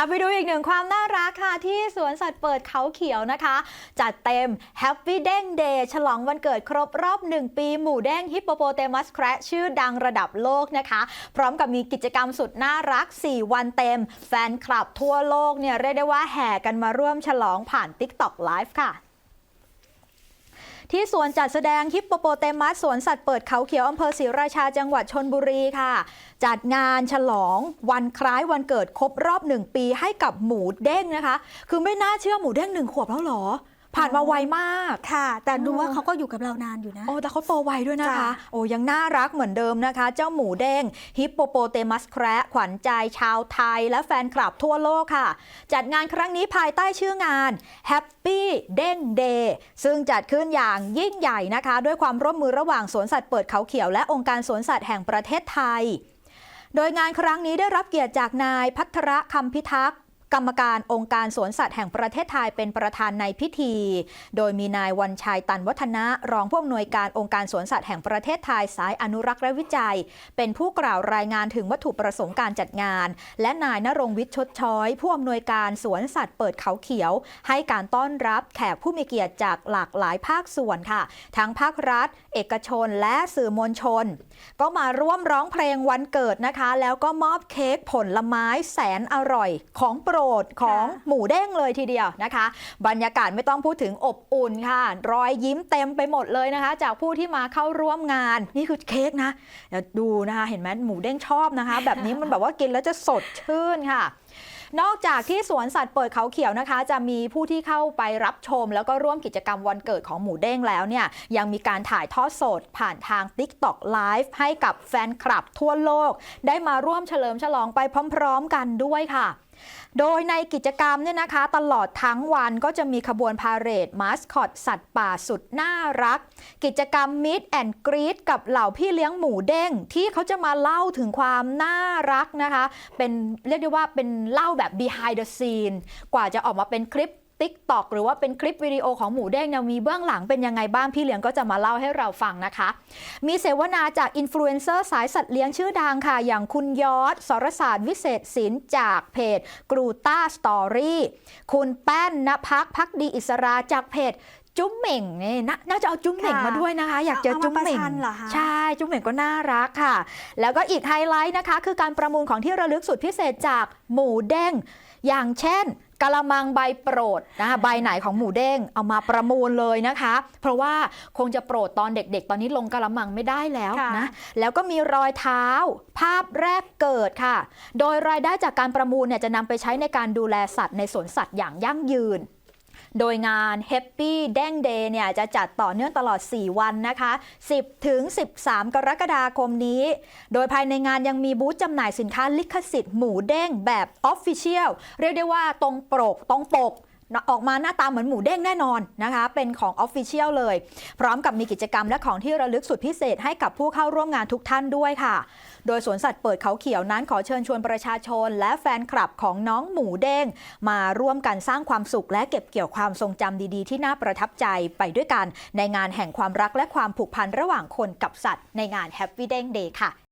เอาไปดูอีกหนึ่งความน่ารักค่ะ ที่สวนสัตว์เปิดเขาเขียวนะคะ จัดเต็ม Happy เด้งเดย์ฉลองวันเกิดครบรอบ 1 ปีหมูเด้งฮิปโปโปเตมัสแคระชื่อดังระดับโลกนะคะ พร้อมกับมีกิจกรรมสุดน่ารัก 4 วันเต็ม แฟนคลับทั่วโลกเนี่ยเรียกได้ว่าแห่กันมาร่วมฉลองผ่าน TikTok Live ค่ะ ที่สวนจัดแสดงฮิปโปโปเตมัสสวนสัตว์เปิดเขาเขียวอำเภอศรีราชาจังหวัดชนบุรีค่ะ จัดงานฉลองวันคล้ายวันเกิดครบรอบหนึ่งปีให้กับหมูเด้งนะคะ คือไม่น่าเชื่อหมูเด้งหนึ่งขวบแล้วหรอ ผ่านมาไวมากค่ะ แต่ดูว่าอ๋อเขาก็อยู่กับเรานานอยู่นะ โอ้แต่เขาโตไวด้วยนะคะจ้ะโอ้ยังน่ารักเหมือนเดิมนะคะ เจ้าหมูเด้งฮิปโปโปเตมัสแคระขวัญใจชาวไทยและแฟนคลับทั่วโลกค่ะ จัดงานครั้งนี้ภายใต้ชื่องาน Happy เด้งเดย์ซึ่งจัดขึ้นอย่างยิ่งใหญ่นะคะ ด้วยความร่วมมือระหว่างสวนสัตว์เปิดเขาเขียวและองค์การสวนสัตว์แห่งประเทศไทยโดยงานครั้งนี้ได้รับเกียรติจากนายพัทรคำพิทักษ์ กรรมการองค์การสวนสัตว์แห่งประเทศไทยเป็นประธานในพิธี โดยมีนายวันชัยตันวัฒนะ รองผู้อำนวยการองค์การสวนสัตว์แห่งประเทศไทยสายอนุรักษ์และวิจัย เป็นผู้กล่าวรายงานถึงวัตถุประสงค์การจัดงาน และนายนรงวิทย์ชดช้อย ผู้อำนวยการสวนสัตว์เปิดเขาเขียว ให้การต้อนรับแขกผู้มีเกียรติจากหลากหลายภาคส่วนค่ะ ทั้งภาครัฐ เอกชนและสื่อมวลชน ก็มาร่วมร้องเพลงวันเกิดนะคะ แล้วก็มอบเค้กผลไม้แสนอร่อยของโปรดของค่ะหมูเด้งเลยทีเดียวนะคะ บรรยากาศไม่ต้องพูดถึงอบอุ่นค่ะ รอยยิ้มเต็มไปหมดเลยนะคะ จากผู้ที่มาเข้าร่วมงานนี่คือเค้กนะเดี๋ยวดูนะคะ เห็นไหมหมูเด้งชอบนะคะ แบบนี้มันแบบว่ากินแล้วจะสดชื่นค่ะนอกจากที่สวนสัตว์เปิดเขาเขียวนะคะ จะมีผู้ที่เข้าไปรับชม แล้วก็ร่วมกิจกรรมวันเกิดของหมูเด้งแล้วเนี่ยยังมีการถ่ายทอดสดผ่านทาง TikTok Live ให้กับแฟนคลับทั่วโลก ได้มาร่วมเฉลิมฉลองไปพร้อม ๆ กันด้วยค่ะ โดยในกิจกรรมเนี่ยนะคะ ตลอดทั้งวันก็จะมีขบวนพาเหรดมาสคอตสัตว์ป่าสุดน่ารัก กิจกรรมมิดแอนกรีดกับเหล่าพี่เลี้ยงหมูเด้ง ที่เขาจะมาเล่าถึงความน่ารักนะคะ เป็นเรียกได้ว่าเป็นเล่าแบบ behind the scene กว่าจะออกมาเป็นคลิป TikTok หรือว่าเป็นคลิปวิดีโอของหมูเด้งเนี่ยมีเบื้องหลังเป็นยังไงบ้างพี่เลี้ยงก็จะมาเล่าให้เราฟังนะคะ มีเสวนาจากอินฟลูเอนเซอร์สายสัตว์เลี้ยงชื่อดังค่ะ อย่างคุณยอดสรศาสตร์วิเศษศิลป์จากเพจกรูต้าสตอรี่คุณแป้นนภักพักดีอิสราจากเพจจุ้มเหม่งนี่นาน่าจะเอาจุ้มเหม่งค่ะมาด้วยนะคะ อยากเจอเอามาจุ้มเหม่งประชันเหรอคะใช่จุ้มเหม่งก็น่ารักค่ะ แล้วก็อีกไฮไลท์นะคะ คือการประมูลของที่ระลึกสุดพิเศษจากหมูเด้งอย่างเช่น กะละมังใบโปรดนะคะใบไหนของหมูเด้งเอามาประมูลเลยนะคะ เพราะว่าคงจะโปรดตอนเด็กๆ ตอนนี้ลงกะละมังไม่ได้แล้วค่ะนะแล้วก็มีรอยเท้าภาพแรกเกิดค่ะ โดยรายได้จากการประมูลเนี่ยจะนำไปใช้ในการดูแลสัตว์ในสวนสัตว์อย่างยั่งยืน โดยงาน Happy แดงเดย์เนี่ยจะจัดต่อเนื่องตลอด 4 วันนะคะ 10 ถึง 13 กรกฎาคมนี้ โดยภายในงานยังมีบูธจำหน่ายสินค้าลิขสิทธิ์หมูเด้งแบบ Official เรียกได้ว่าตรงปกตรงปก ออกมาหน้าตาเหมือนหมูเด้งแน่นอนนะคะ เป็นของ Official เลย พร้อมกับมีกิจกรรมและของที่ระลึกสุดพิเศษให้กับผู้เข้าร่วมงานทุกท่านด้วยค่ะ โดยสวนสัตว์เปิดเขาเขียวนั้นขอเชิญชวนประชาชน และแฟนคลับของน้องหมูเด้งมาร่วมกันสร้างความสุข และเก็บเกี่ยวความทรงจำดีๆ ที่น่าประทับใจไปด้วยกัน ในงานแห่งความรักและความผูกพันระหว่างคนกับสัตว์ ในงาน Happy เด้ง Day ค่ะ